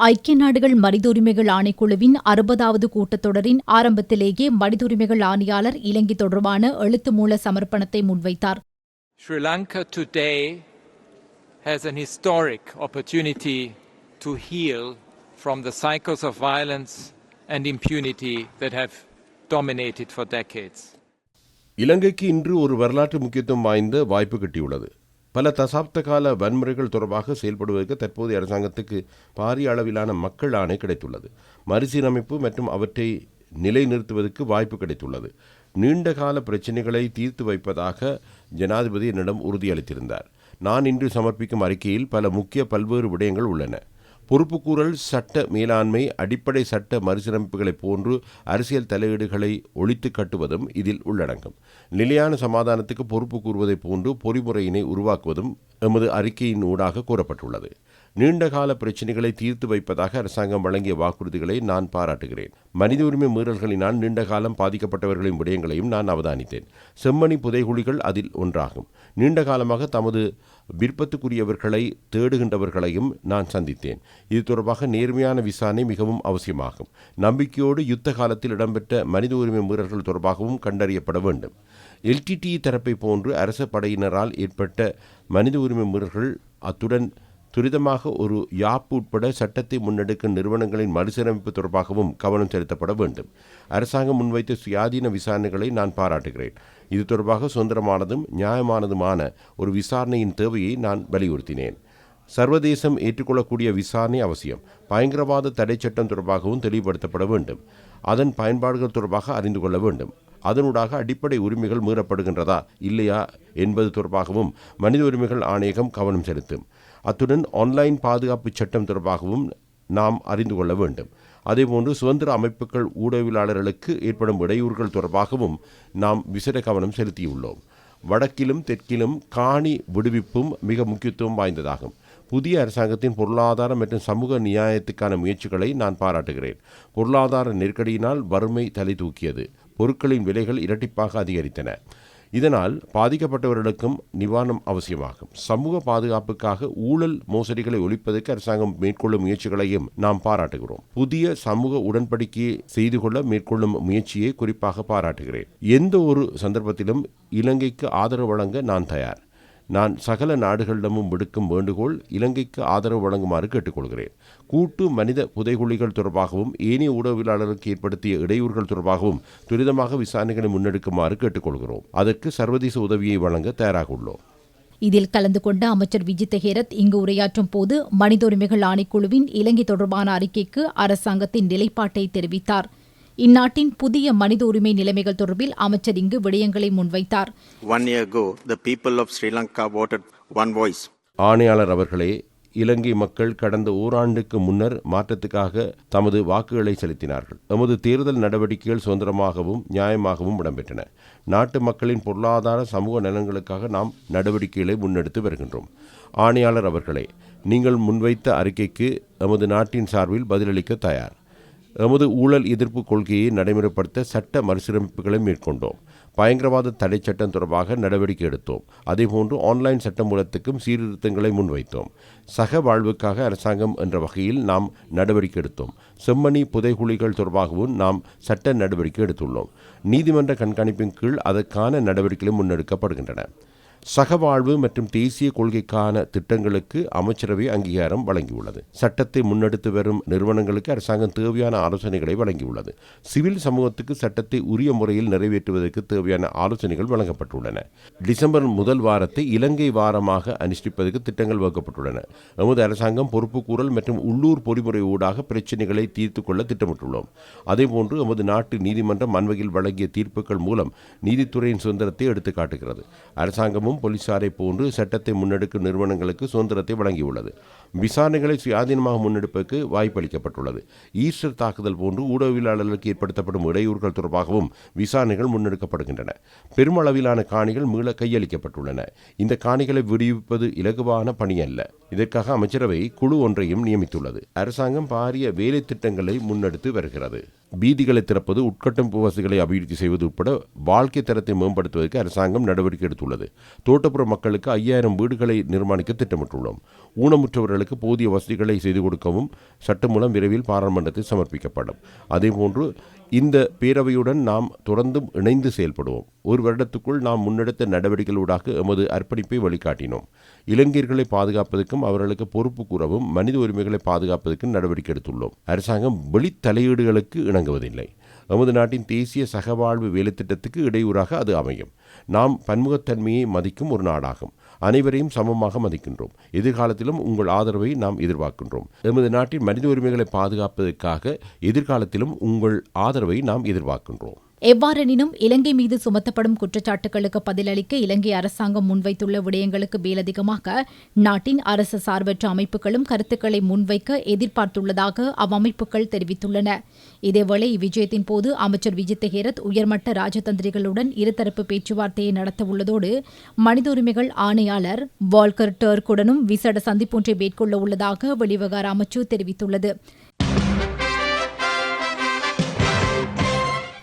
ஐக்கிய நாடுகள் மனித உரிமைகள் ஆணைக்குழுவின் அறுபதாவது கூட்டத்தொடரின் ஆரம்பத்திலேயே மனித உரிமைகள் ஆணையாளர் இலங்கை தொடர்பான எழுத்து மூல சமர்ப்பணத்தை முன்வைத்தார் Sri Lanka today has an historic opportunity to heal from the cycles of violence and impunity that have dominated for decades. இலங்கைக்கு இன்று ஒரு வரலாற்று முக்கியத்துவம் வாய்ந்த வாய்ப்பு கிட்டியுள்ளது பல தசாப்த கால வன்முறைகள் தொடர்பாக செயல்படுவதற்கு தற்போதைய அரசாங்கத்துக்கு பாரிய அளவிலான மக்கள் ஆணை கிடைத்துள்ளது. மறுசீரமைப்பு மற்றும் அவற்றை நிலைநிறுத்துவதற்கு வாய்ப்பு கிடைத்துள்ளது. நீண்ட கால பிரச்சினைகளை தீர்த்து வைப்பதாக ஜனாதிபதி என்னிடம் உறுதியளித்திருந்தார். நான் இன்று சமர்ப்பிக்கும் அறிக்கையில் பல முக்கிய பல்வேறு விடயங்கள் உள்ளன. பொறுப்புக்கூறல் சட்ட மேலாண்மை அடிப்படை சட்ட மறுசீரமைப்புகளைப் போன்று அரசியல் தலையீடுகளை ஒழித்து கட்டுவதும் இதில் உள்ளடங்கும். நிலையான சமாதானத்துக்கு பொறுப்பு கூறுவதைப் போன்று பொறிமுறையினை உருவாக்குவதும் எமது அறிக்கையின் ஊடாக கூறப்பட்டுள்ளது. நீண்டகால பிரச்சினைகளை தீர்த்து வைப்பதாக அரசாங்கம் வழங்கிய வாக்குறுதிகளை நான் பாராட்டுகிறேன். மனித உரிமை மீறல்களினால் நீண்டகாலம் பாதிக்கப்பட்டவர்களின் விடயங்களையும் நான் அவதானித்தேன். செம்மணி புதைகுழிகள் அதில் ஒன்றாகும். நீண்ட காலமாக தமது விருப்பத்துக்குரியவர்களை தேடுகின்றவர்களையும் நான் சந்தித்தேன். இது தொடர்பாக நேர்மையான விசாரணை மிகவும் அவசியமாகும். நம்பிக்கையோடு யுத்த காலத்தில் இடம்பெற்ற மனித உரிமை மீறல்கள் தொடர்பாகவும் கண்டறியப்பட வேண்டும். எல்டிடி தரப்பை போன்று அரச படையினரால் ஏற்பட்ட மனித உரிமை மீறல்கள் அத்துடன் துரிதமாக ஒரு யாப் உட்பட சட்டத்தை முன்னெடுக்கும் நிறுவனங்களின் மறுசீரமைப்பு தொடர்பாகவும் கவனம் செலுத்தப்பட வேண்டும். அரசாங்கம் முன்வைத்த சுயாதீன விசாரணைகளை நான் பாராட்டுகிறேன். இது தொடர்பாக சுதந்திரமானதும் நியாயமானதுமான ஒரு விசாரணையின் தேவையை நான் வலியுறுத்தினேன். சர்வதேசம் ஏற்றுக்கொள்ளக்கூடிய விசாரணை அவசியம். பயங்கரவாத தடை சட்டம் தொடர்பாகவும் தெளிவுபடுத்தப்பட வேண்டும். அதன் பயன்பாடுகள் தொடர்பாக அறிந்து கொள்ள வேண்டும். அதனூடாக அடிப்படை உரிமைகள் மீறப்படுகின்றதா இல்லையா என்பது தொடர்பாகவும் மனித உரிமைகள் ஆணையகம் கவனம் செலுத்தும். அத்துடன் ஆன்லைன் பாதுகாப்பு சட்டம் தொடர்பாகவும் நாம் அறிந்து கொள்ள வேண்டும். அதேபோன்று சுதந்திர அமைப்புகள் ஊடகவியலாளர்களுக்கு ஏற்படும் இடையூறுகள் தொடர்பாகவும் நாம் விசேட கவனம் செலுத்தியுள்ளோம். வடக்கிலும் தெற்கிலும் காணி விடுவிப்பும் மிக முக்கியத்துவம் வாய்ந்ததாகும். புதிய அரசாங்கத்தின் பொருளாதார மற்றும் சமூக நியாயத்துக்கான முயற்சிகளை நான் பாராட்டுகிறேன். பொருளாதார நெருக்கடியினால் வறுமை தலை தூக்கியது. பொருட்களின் விலைகள் இரட்டிப்பாக அதிகரித்தன. இதனால் பாதிக்கப்பட்டவர்களுக்கும் நிவாரணம் அவசியமாகும். சமூக பாதுகாப்புக்காக ஊழல் மோசடிகளை ஒழிப்பதற்கு அரசாங்கம் மேற்கொள்ளும் முயற்சிகளையும் நாம் பாராட்டுகிறோம். புதிய சமூக உடன்படிக்கையை செய்து கொள்ள மேற்கொள்ளும் முயற்சியை குறிப்பாக பாராட்டுகிறேன். எந்த ஒரு சந்தர்ப்பத்திலும் இலங்கைக்கு ஆதரவு வழங்க நான் தயார். நான் சகல நாடுகளிடமும் விடுக்கும் வேண்டுகோள் இலங்கைக்கு ஆதரவு வழங்குமாறு கேட்டுக்கொள்கிறேன். கூட்டு மனித புதைகுழிகள் தொடர்பாகவும் ஏனைய ஊடகவியலாளர்களுக்கு ஏற்படுத்திய இடையூறுகள் தொடர்பாகவும் துரிதமாக விசாரணைகளை முன்னெடுக்குமாறு கேட்டுக்கொள்கிறோம். அதற்கு சர்வதேச உதவியை வழங்க தயாராக உள்ளோம். இதில் கலந்து கொண்ட அமைச்சர் விஜித் ஹேரத் இங்கு உரையாற்றும் போது மனித உரிமைகள் ஆணைக்குழுவின் இலங்கை தொடர்பான அறிக்கைக்கு அரசாங்கத்தின் நிலைப்பாட்டை தெரிவித்தார். இந்நாட்டின் புதிய மனித உரிமை நிலைமைகள் தொடர்பில் அமைச்சர் இங்கு விடயங்களை முன்வைத்தார். One year ago, the people of Sri Lanka voted one voice. ஆணையாளர் அவர்களே இலங்கை மக்கள் கடந்த ஓராண்டுக்கு முன்னர் மாற்றத்துக்காக தமது வாக்குகளை செலுத்தினார்கள். எமது தேர்தல் நடவடிக்கைகள் சுதந்திரமாகவும் நியாயமாகவும் இடம்பெற்றன. நாட்டு மக்களின் பொருளாதார சமூக நலன்களுக்காக நாம் நடவடிக்கைகளை முன்னெடுத்து வருகின்றோம். ஆணையாளர் அவர்களே நீங்கள் முன்வைத்த அறிக்கைக்கு எமது நாட்டின் சார்பில் பதிலளிக்க தயார். எமது ஊழல் எதிர்ப்பு கொள்கையை நடைமுறைப்படுத்த சட்ட மறுசீரமைப்புகளை மேற்கொண்டோம். பயங்கரவாத தடை சட்டம் தொடர்பாக நடவடிக்கை எடுத்தோம். அதேபோன்று ஆன்லைன் சட்டமூலத்துக்கும் சீர்திருத்தங்களை முன்வைத்தோம். சக வாழ்வுக்காக அரசாங்கம் என்ற வகையில் நாம் நடவடிக்கை எடுத்தோம். செம்மணி புதைகுழிகள் தொடர்பாகவும் நாம் சட்ட நடவடிக்கை எடுத்துள்ளோம். நீதிமன்ற கண்காணிப்பின் கீழ் அதற்கான நடவடிக்கைகளும் முன்னெடுக்கப்படுகின்றன. சகவாழ்வு மற்றும் தேசிய கொள்கைக்கான திட்டங்களுக்கு அமைச்சரவை அங்கீகாரம் வழங்கியுள்ளது. சட்டத்தை முன்னெடுத்து வரும் நிறுவனங்களுக்கு அரசாங்கம் தேவையான ஆலோசனைகளை வழங்கியுள்ளது. சிவில் சமூகத்துக்கு சட்டத்தை உரிய முறையில் நிறைவேற்றுவதற்கு தேவையான ஆலோசனைகள் வழங்கப்பட்டுள்ளன. டிசம்பர் முதல் வாரத்தை இலங்கை வாரமாக அனுஷ்டிப்பதற்கு திட்டங்கள் வகுக்கப்பட்டுள்ளன. எமது அரசாங்கம் பொறுப்புக்கூறல் மற்றும் உள்ளூர் பொறிமுறை ஊடாக பிரச்சினைகளை தீர்த்து கொள்ள திட்டமிட்டுள்ளோம். அதேபோன்று எமது நாட்டு நீதிமன்றம் அண்மையில் வழங்கிய தீர்ப்புகள் மூலம் நீதித்துறையின் சுதந்திரத்தை எடுத்து காட்டுகிறது அரசாங்கமும் இராணுவமும் போலீசாரை போன்று சட்டத்தை முன்னெடுக்கும் நிறுவனங்களுக்கு சுதந்திரத்தை வழங்கியுள்ளது. விசாரணைகளை சுயாதீனமாக முன்னெடுப்பதற்கு வாய்ப்பளிக்கப்பட்டுள்ளது. ஈஸ்டர் தாக்குதல் போன்று ஊடகவியலாளர்களுக்கு ஏற்படுத்தப்படும் இடையூறுகள் தொடர்பாகவும் விசாரணைகள் முன்னெடுக்கப்படுகின்றன. பெருமளவிலான காணிகள் மீள கையளிக்கப்பட்டுள்ளன. இந்த காணிகளை விடுவிப்பது இலகுவான பணி அல்ல இதற்காக அமைச்சரவை குழு ஒன்றையும் நியமித்துள்ளது. அரசாங்கம் பாரிய வேலை திட்டங்களை முன்னெடுத்து வருகிறது. வீதிகளை திறப்பது உட்கட்டமைப்பு வசதிகளை அபிவிருத்தி செய்வது உட்பட வாழ்க்கை தரத்தை மேம்படுத்துவதற்கு அரசாங்கம் நடவடிக்கை எடுத்துள்ளது. தோட்டப்புற மக்களுக்கு ஐயாயிரம் வீடுகளை நிர்மாணிக்க திட்டமிட்டுள்ளோம். ஊனமுற்றவர்களுக்கு போதிய வசதிகளை செய்து கொடுக்கவும் சட்டமூலம் விரைவில் பாராளுமன்றத்தில் சமர்ப்பிக்கப்படும். அதேபோன்று இந்த பேரவையுடன் நாம் தொடர்ந்தும் இணைந்து செயல்படுவோம். ஒரு வருடத்துக்குள் நாம் முன்னெடுத்த நடவடிக்கைகளூடாக எமது அர்ப்பணிப்பை வழிகாட்டினோம். இளைஞர்களை பாதுகாப்பதற்கும் அவர்களுக்கு பொறுப்பு கூறவும் மனித உரிமைகளை பாதுகாப்பதற்கும் நடவடிக்கை எடுத்துள்ளோம். அரசாங்கம் வெளித்தலையீடுகளுக்கு இணங்குவதில்லை. எமது நாட்டின் தேசிய சகவாழ்வு வேலைத்திட்டத்துக்கு இடையூறாக அது அமையும். நாம் பன்முகத்தன்மையை மதிக்கும் ஒரு நாடாகும். அனைவரையும் சமமாக மதிக்கின்றோம். எதிர்காலத்திலும் உங்கள் ஆதரவை நாம் எதிர்பார்க்கின்றோம். எமது நாட்டின் மனித உரிமைகளை பாதுகாப்பதற்காக எதிர்காலத்திலும் உங்கள் ஆதரவை நாம் எதிர்பார்க்கின்றோம். எவ்வாறெனினும் இலங்கை மீது சுமத்தப்படும் குற்றச்சாட்டுகளுக்கு பதிலளிக்க இலங்கை அரசாங்கம் முன்வைத்துள்ள விடயங்களுக்கு மேலதிகமாக நாட்டின் அரசு சார்பற்ற அமைப்புகளும் கருத்துக்களை முன்வைக்க எதிர்பார்த்துள்ளதாக அவ்வமைப்புகள் தெரிவித்துள்ளன. இதேவேளை இவ்விஜயத்தின் போது அமைச்சர் விஜித் ஹேரத் உயர்மட்ட ராஜதந்திரிகளுடன் இருதரப்பு பேச்சுவார்த்தையை நடத்தவுள்ளதோடு மனித உரிமைகள் ஆணையாளர் வால்கர் டர்க்குடனும் விசேட சந்திப்பொன்றை மேற்கொள்ள உள்ளதாக வெளிவிவகார அமைச்சு தெரிவித்துள்ளது.